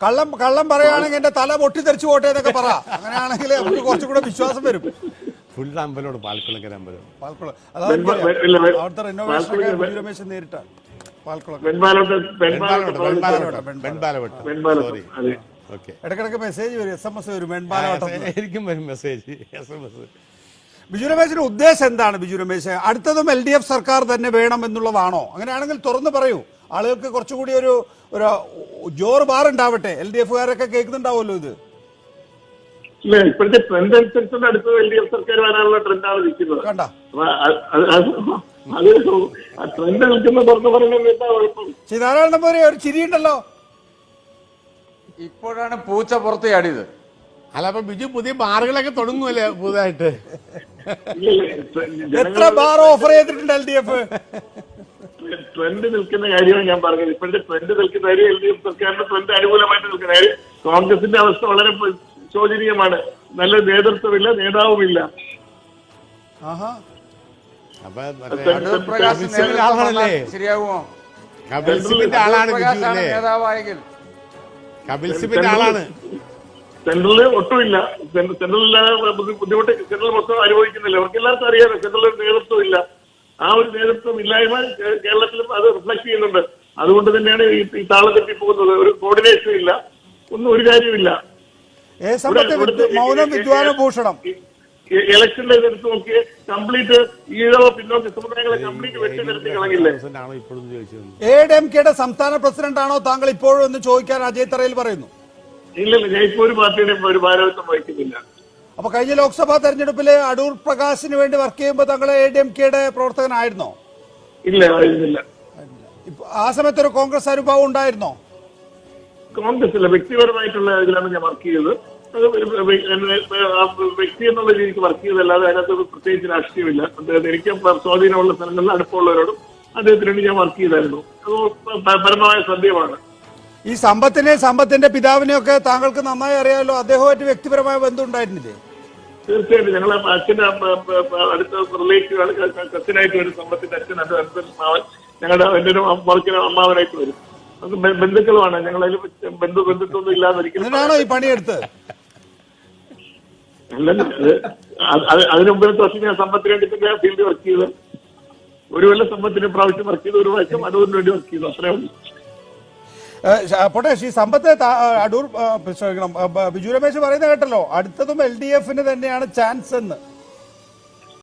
കള്ളം കള്ളം പറയുകയാണെങ്കിൽ എന്റെ തല പൊട്ടിത്തെറിച്ചു പോട്ടെ എന്നൊക്കെ പറ. അങ്ങനെയാണെങ്കിൽ നമുക്ക് കുറച്ചും കൂടെ വിശ്വാസം വരും. ഫുൾ അമ്പലമാണ് പാൽക്കുളക്കര അമ്പലം. പാൽക്കുളം. അവിടുത്തെ റിനോവേഷൻ രമേശൻ നേരിട്ടാൽ ഇടക്കിടക്ക് മെസ്സേജ് വരും എസ് എം എസ് വരും എനിക്കും വരും message S M S Biju രമേശിന്റെ ഉദ്ദേശം എന്താണ് ബിജു രമേശ്? അടുത്തതും എൽ ഡി എഫ് സർക്കാർ തന്നെ വേണം എന്നുള്ളതാണോ? അങ്ങനെയാണെങ്കിൽ തുറന്നു പറയൂ. ആളുകൾക്ക് കുറച്ചുകൂടി ഒരു ഒരു ജോറ് ബാർ ഉണ്ടാവട്ടെ. എൽ ഡി എഫുകാരൊക്കെ കേൾക്കുന്നുണ്ടാവുമല്ലോ ഇത്. ഇല്ല ഇപ്പോഴത്തെ ട്രെൻഡ് അനുസരിച്ചുള്ള അടുത്ത എൽ ഡി എഫ് സർക്കാർ വരാനുള്ള ട്രെൻഡാണ് നിൽക്കുന്നത്. കണ്ട? അത് ട്രെൻഡ് നിൽക്കുന്ന തുറന്നു പറയുന്നത് എന്താ കുഴപ്പം? ശ്രീനാരായണ പോലെ ഒരു ചിരിയുണ്ടല്ലോ ഇപ്പോഴാണ് പൂച്ച പുറത്ത് ചാടിയത്. അല്ല അപ്പൊ ബിജു പുതിയ ബാറുകളൊക്കെ തുടങ്ങുമല്ലേ പുതുതായിട്ട്? എത്ര ബാർ ഓഫർ ചെയ്തിട്ടുണ്ട് എൽ ഡി എഫ്? ട്രെൻഡ് നിൽക്കുന്ന കാര്യമാണ് ഞാൻ പറഞ്ഞത്. ഇപ്പോഴത്തെ ട്രെൻഡ് നിൽക്കുന്ന കാര്യം എൽ ഡി എഫ് സർക്കാരിന്റെ ട്രെൻഡ് അനുകൂലമായിട്ട് നിൽക്കുന്ന കാര്യം കോൺഗ്രസിന്റെ അവസ്ഥ വളരെ ശോചനീയമാണ്. നല്ല നേതൃത്വമില്ല നേതാവുമില്ല. ശരിയാവുമോ? കപിൽ സിബിന്റെ ആളാണ് നേതാവായെങ്കിൽ. കപിൽ സിബിന്റെ ആളാണ്. സെൻട്രലിൽ ഒട്ടുമില്ല. സെൻ- സെൻട്രലില്ലാതെ ബുദ്ധി- ബുദ്ധിമുട്ട് സെൻട്രൽ മൊത്തം അനുഭവിക്കുന്നില്ല. അവർക്ക് എല്ലാവർക്കും അറിയാം. സെൻട്രലിൽ നേതൃത്വം ഇല്ല ആ ഒരു നേതൃത്വം ഇല്ലായ്മ കേരളത്തിലും അത് റിഫ്ലക്ട് ചെയ്യുന്നുണ്ട്. അതുകൊണ്ട് തന്നെയാണ് ഈ ഈ താളം തെറ്റിപ്പോകുന്നത്. ഒരു കോർഡിനേഷൻ ഇല്ല. ഒന്നും ഒരു കാര്യമില്ല മൗനം വിദ്വാന ഭൂഷണം. ഇലക്ഷന്റെ എടുത്ത് നോക്കി കംപ്ലീറ്റ് ഈഴവ പിന്നോക്ക സമുദായങ്ങളെ കംപ്ലീറ്റ് വെട്ടി നിരത്തി കളഞ്ഞില്ലേ? ഇപ്പോഴും ചോദിച്ചത് എ ഡി എം കെയുടെ സംസ്ഥാന പ്രസിഡന്റ് ആണോ താങ്കൾ ഇപ്പോഴും എന്ന് ചോദിക്കാൻ അജയ് തറയിൽ പറയുന്നു. ഇല്ലല്ല ഞാൻ ഇപ്പൊ ഒരു പാർട്ടിയുടെയും ഒരു വഹിക്കുന്നില്ല. അപ്പൊ കഴിഞ്ഞ ലോക്സഭാ തെരഞ്ഞെടുപ്പിൽ അടൂർ പ്രകാശിന് വേണ്ടി വർക്ക് ചെയ്യുമ്പോൾ താങ്കൾ എ ഡി എം കെയുടെ പ്രവർത്തകനായിരുന്നോ? ഇല്ല ആയിരുന്നില്ല. ആ സമയത്ത് ഒരു കോൺഗ്രസ് അനുഭവം ഉണ്ടായിരുന്നോ? കോൺഗ്രസ് അല്ല വ്യക്തിപരമായിട്ടുള്ള ഇതിലാണ് ഞാൻ വർക്ക് ചെയ്തത്. വ്യക്തി എന്നുള്ള രീതിക്ക് വർക്ക് ചെയ്തല്ലാതെ അതിനകത്ത് ഒരു പ്രത്യേകിച്ച് രാഷ്ട്രീയമില്ല. അദ്ദേഹം എനിക്ക് സ്വാധീനമുള്ള സ്ഥലങ്ങളിൽ അടുപ്പമുള്ളവരോടും അദ്ദേഹത്തിന് വേണ്ടി ഞാൻ വർക്ക് ചെയ്തായിരുന്നു. അത് പരമമായ സത്യമാണ് ഈ സമ്പത്തിനെ സമ്പത്തിന്റെ പിതാവിനെ ഒക്കെ താങ്കൾക്ക് നന്നായി അറിയാമല്ലോ അദ്ദേഹമായിട്ട് വ്യക്തിപരമായ ബന്ധം ഉണ്ടായിരുന്നില്ലേ? തീർച്ചയായിട്ടും. ഞങ്ങളെ അച്ഛന്റെ അടുത്ത റിലേറ്റീവ് ആണ് ക- ക- കസിനായിട്ട് വരും. സമ്പത്തിന്റെ അച്ഛൻ അത് അടുത്ത മാവൻ. ഞങ്ങളുടെ എന്റെ ഒരു വർക്കിന് അമ്മാവനായിട്ട് വരും. അത് ബന്ധുക്കളുമാണ്. ഞങ്ങളതിൽ ബന്ധു ബന്ധുത്വമൊന്നും ഇല്ലാതിരിക്കുന്നു. ഈ പണിയെടുത്ത്? അല്ലല്ല അത് അത് അതിന് മുമ്പിലത്തെ വർഷം ഞാൻ സമ്പത്തിന് വേണ്ടി ഫീൽഡ് വർക്ക് ചെയ്ത് ഒരു വല്ല സമ്പത്തിന് പ്രാവശ്യം വർക്ക് ചെയ്ത് ഒരു പ്രാവശ്യം അടൂരിന് വേണ്ടി വർക്ക് ചെയ്തു. അത്രേ ഉള്ളൂ. പോട്ടെ ഈ സമ്പത്ത് അടൂർ ബിജു രമേശ് പറയുന്നത് കേട്ടല്ലോ. അടുത്തതും എൽ ഡി എഫിന് തന്നെയാണ് ചാൻസ് എന്ന്.